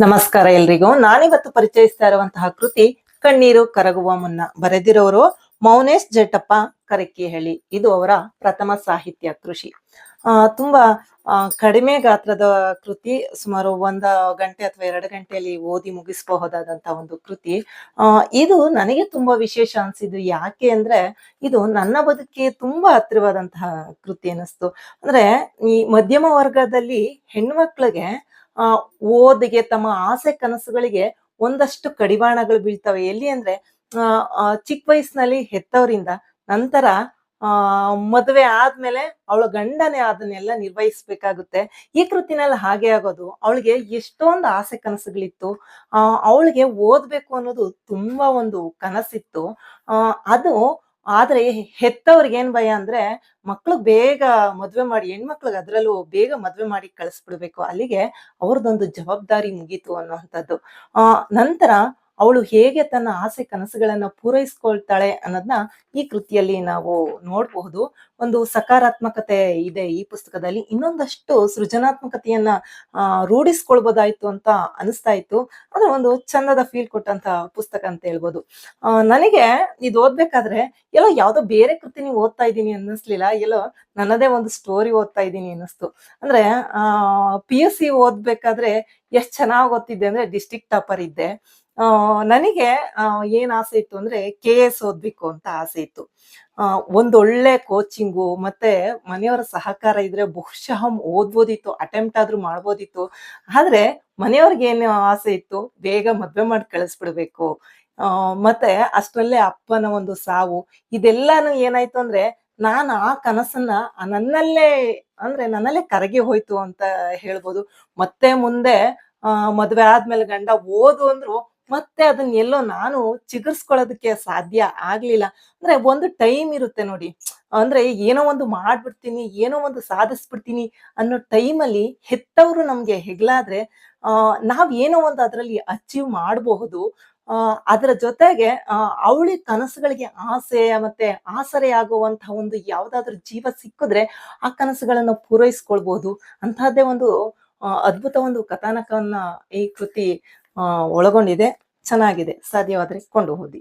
ನಮಸ್ಕಾರ ಎಲ್ರಿಗೂ. ನಾನಿವತ್ತು ಪರಿಚಯಿಸ್ತಾ ಇರುವಂತಹ ಕೃತಿ, ಕಣ್ಣೀರು ಕರಗುವ ಮುನ್ನ. ಬರೆದಿರೋರು ಮೌನೇಶ್ ಜಟ್ಟಪ್ಪ ಹೇಳಿ ಇದು ಅವರ ಪ್ರಥಮ ಸಾಹಿತ್ಯ ಕೃಷಿ. ಆ, ತುಂಬಾ ಕಡಿಮೆ ಗಾತ್ರದ ಕೃತಿ, ಸುಮಾರು ಒಂದ ಗಂಟೆ ಅಥವಾ ಎರಡು ಗಂಟೆಯಲ್ಲಿ ಓದಿ ಮುಗಿಸಬಹುದಾದಂತಹ ಒಂದು ಕೃತಿ. ಇದು ನನಗೆ ತುಂಬಾ ವಿಶೇಷ ಅನ್ಸಿದ್ದು. ಯಾಕೆ ಅಂದ್ರೆ, ಇದು ನನ್ನ ಬದುಕಿಗೆ ತುಂಬಾ ಹತ್ತಿರವಾದಂತಹ ಕೃತಿ ಅನ್ನಿಸ್ತು. ಅಂದ್ರೆ, ಈ ಮಧ್ಯಮ ವರ್ಗದಲ್ಲಿ ಹೆಣ್ಮಕ್ಳಿಗೆ ಆ, ಓದಿಗೆ ತಮ್ಮ ಆಸೆ ಕನಸುಗಳಿಗೆ ಒಂದಷ್ಟು ಕಡಿವಾಣಗಳು ಬೀಳ್ತವೆ. ಎಲ್ಲಿ ಅಂದ್ರೆ, ಆ ಚಿಕ್ಕ ವಯಸ್ಸಿನಲ್ಲಿ ಹೆತ್ತವರಿಂದ ನಂತರ, ಆ, ಮದುವೆ ಆದ್ಮೇಲೆ ಅವಳ ಗಂಡನೇ ಅದನ್ನೆಲ್ಲ ನಿರ್ವಹಿಸ್ಬೇಕಾಗುತ್ತೆ. ಈ ಕೃತಿನಲ್ಲಿ ಹಾಗೆ ಆಗೋದು. ಅವಳಿಗೆ ಎಷ್ಟೊಂದು ಆಸೆ ಕನಸುಗಳಿತ್ತು. ಅವಳಿಗೆ ಓದ್ಬೇಕು ಅನ್ನೋದು ತುಂಬಾ ಒಂದು ಕನಸಿತ್ತು. ಅದು ಆದ್ರೆ ಹೆತ್ತವ್ರಿಗೆ ಏನ್ ಭಯ ಅಂದ್ರೆ ಮಕ್ಳು ಬೇಗ ಮದ್ವೆ ಮಾಡಿ, ಹೆಣ್ಮಕ್ಳಿಗೆ ಅದ್ರಲ್ಲೂ ಬೇಗ ಮದ್ವೆ ಮಾಡಿ ಕಳಿಸ್ಬಿಡ್ಬೇಕು. ಅಲ್ಲಿಗೆ ಅವ್ರದ್ದೊಂದು ಜವಾಬ್ದಾರಿ ಮುಗೀತು ಅನ್ನುವಂಥದ್ದು. ಆ, ನಂತರ ಅವಳು ಹೇಗೆ ತನ್ನ ಆಸೆ ಕನಸುಗಳನ್ನ ಪೂರೈಸ್ಕೊಳ್ತಾಳೆ ಅನ್ನೋದನ್ನ ಈ ಕೃತಿಯಲ್ಲಿ ನಾವು ನೋಡಬಹುದು. ಒಂದು ಸಕಾರಾತ್ಮಕತೆ ಇದೆ ಈ ಪುಸ್ತಕದಲ್ಲಿ. ಇನ್ನೊಂದಷ್ಟು ಸೃಜನಾತ್ಮಕತೆಯನ್ನ ರೂಢಿಸ್ಕೊಳ್ಬೋದಾಯ್ತು ಅಂತ ಅನಿಸ್ತಾ ಇತ್ತು. ಅಂದ್ರೆ ಒಂದು ಚಂದದ ಫೀಲ್ ಕೊಟ್ಟಂತ ಪುಸ್ತಕ ಅಂತ ಹೇಳ್ಬೋದು. ನನಗೆ ಇದು ಓದ್ಬೇಕಾದ್ರೆ, ಎಲ್ಲೋ ಯಾವ್ದೋ ಬೇರೆ ಕೃತಿ ನೀವು ಓದ್ತಾ ಇದ್ದೀನಿ ಅನ್ನಿಸ್ಲಿಲ್ಲ, ಎಲ್ಲೋ ನನ್ನದೇ ಒಂದು ಸ್ಟೋರಿ ಓದ್ತಾ ಇದ್ದೀನಿ ಅನ್ನಿಸ್ತು. ಅಂದ್ರೆ ಪಿ ಯು ಸಿ ಓದ್ಬೇಕಾದ್ರೆ ಎಷ್ಟ್ ಚೆನ್ನಾಗಿ ಓದ್ತಿದ್ದೆ ಅಂದ್ರೆ ಡಿಸ್ಟಿಕ್ ಟಾಪರ್ ಇದ್ದೆ. ನನಗೆ ಏನ್ ಆಸೆ ಇತ್ತು ಅಂದ್ರೆ ಕೆ ಎಸ್ ಓದ್ಬೇಕು ಅಂತ ಆಸೆ ಇತ್ತು. ಒಂದೊಳ್ಳೆ ಕೋಚಿಂಗು ಮತ್ತೆ ಮನೆಯವರ ಸಹಕಾರ ಇದ್ರೆ ಬಹುಶಃ ಓದ್ಬೋದಿತ್ತು ಅಟೆಂಪ್ಟ್ ಆದ್ರೂ ಮಾಡ್ಬೋದಿತ್ತು. ಆದ್ರೆ ಮನೆಯವ್ರಿಗೆ ಏನು ಆಸೆ ಇತ್ತು? ಬೇಗ ಮದ್ವೆ ಮಾಡಿ ಕಳಿಸ್ಬಿಡ್ಬೇಕು. ಮತ್ತೆ ಅಷ್ಟರಲ್ಲೇ ಅಪ್ಪನ ಒಂದು ಸಾವು. ಇದೆಲ್ಲಾನು ಏನಾಯ್ತು ಅಂದ್ರೆ ನಾನು ಆ ಕನಸನ್ನ ನನ್ನಲ್ಲೇ, ಅಂದ್ರೆ ನನ್ನಲ್ಲೇ ಕರಗಿ ಹೋಯ್ತು ಅಂತ ಹೇಳ್ಬೋದು. ಮತ್ತೆ ಮುಂದೆ ಮದ್ವೆ ಆದ್ಮೇಲೆ ಗಂಡ ಓದು ಅಂದ್ರು ಮತ್ತೆ ಅದನ್ನ ಎಲ್ಲೋ ನಾನು ಚಿಗುರ್ಸ್ಕೊಳ್ಳೋದಕ್ಕೆ ಸಾಧ್ಯ ಆಗ್ಲಿಲ್ಲ. ಅಂದ್ರೆ ಒಂದು ಟೈಮ್ ಇರುತ್ತೆ ನೋಡಿ. ಅಂದ್ರೆ ಏನೋ ಒಂದು ಮಾಡ್ಬಿಡ್ತೀನಿ, ಏನೋ ಒಂದು ಸಾಧಿಸ್ಬಿಡ್ತೀನಿ ಅನ್ನೋ ಟೈಮಲ್ಲಿ ಹೆತ್ತವರು ನಮ್ಗೆ ಹೆಗ್ಲಾದ್ರೆ, ಆ, ನಾವ್ ಏನೋ ಒಂದು ಅದರಲ್ಲಿ ಅಚೀವ್ ಮಾಡಬಹುದು. ಅದರ ಜೊತೆಗೆ ಅವಳಿ ಕನಸುಗಳಿಗೆ ಆಸೆ ಮತ್ತೆ ಆಸರೆ ಆಗುವಂತಹ ಒಂದು ಯಾವ್ದಾದ್ರು ಜೀವ ಸಿಕ್ಕಿದ್ರೆ ಆ ಕನಸುಗಳನ್ನ ಪೂರೈಸ್ಕೊಳ್ಬಹುದು. ಅಂತಹದ್ದೇ ಒಂದು ಅದ್ಭುತ ಒಂದು ಕಥಾನಕವನ್ನ ಈ ಕೃತಿ ಒಳಗೊಂಡಿದೆ ಚೆನ್ನಾಗಿದೆ ಸಾಧ್ಯವಾದರೆ ಕೊಂಡು ಹೋದಿ